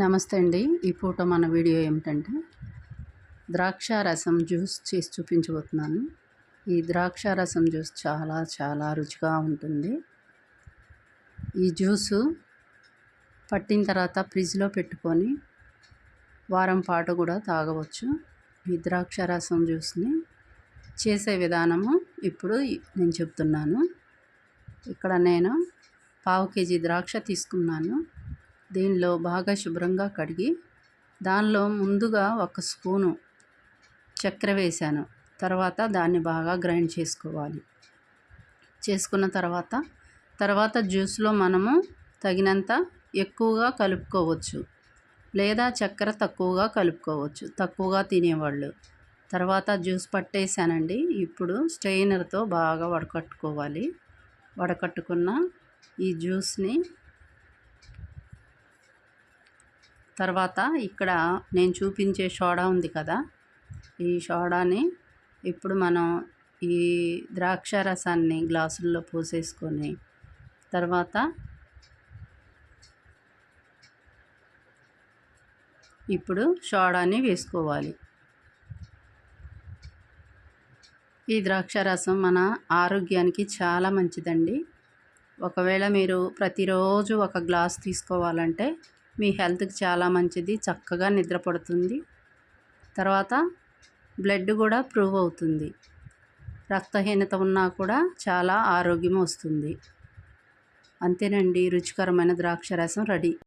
నమస్తే అండి. ఈ పూట మన వీడియో ఏమిటంటే ద్రాక్ష రసం జ్యూస్ చేసి చూపించబోతున్నాను. ఈ ద్రాక్ష రసం జ్యూస్ చాలా చాలా రుచిగా ఉంటుంది. ఈ జ్యూసు పట్టిన తర్వాత ఫ్రిడ్జ్లో పెట్టుకొని వారం పాటు కూడా తాగవచ్చు. ఈ ద్రాక్ష రసం జ్యూస్ని చేసే విధానము ఇప్పుడు నేను చెప్తున్నాను. ఇక్కడ నేను పావు కేజీ ద్రాక్ష తీసుకున్నాను. దీనిలో బాగా శుభ్రంగా కడిగి దానిలో ముందుగా ఒక స్పూను చక్కెర వేసాను తర్వాత దాన్ని బాగా గ్రైండ్ చేసుకోవాలి. చేసుకున్న తర్వాత తర్వాత జ్యూస్లో మనము తగినంత ఎక్కువగా కలుపుకోవచ్చు లేదా చక్కెర తక్కువగా కలుపుకోవచ్చు. తక్కువగా తినేవాళ్ళు. తర్వాత జ్యూస్ పట్టేసానండి ఇప్పుడు స్ట్రెయినర్తో బాగా వడకట్టుకోవాలి. వడకట్టుకున్న ఈ జ్యూస్ని తర్వాత ఇక్కడ నేను చూపించే సోడా ఉంది కదా. ఈ సోడాని ఇప్పుడు మనం ఈ ద్రాక్ష రసాన్ని గ్లాసుల్లో పోసేసుకొని తర్వాత ఇప్పుడు సోడాని వేసుకోవాలి. ఈ ద్రాక్ష రసం మన ఆరోగ్యానికి చాలా మంచిదండి. ఒకవేళ మీరు ప్రతిరోజు ఒక గ్లాస్ తీసుకోవాలంటే మీ హెల్త్కి చాలా మంచిది చక్కగా నిద్ర పడుతుంది. తర్వాత బ్లడ్ కూడా ప్రూవ్ అవుతుంది. రక్తహీనత ఉన్నా కూడా చాలా ఆరోగ్యం వస్తుంది. అంతేనండి రుచికరమైన ద్రాక్ష రసం రెడీ.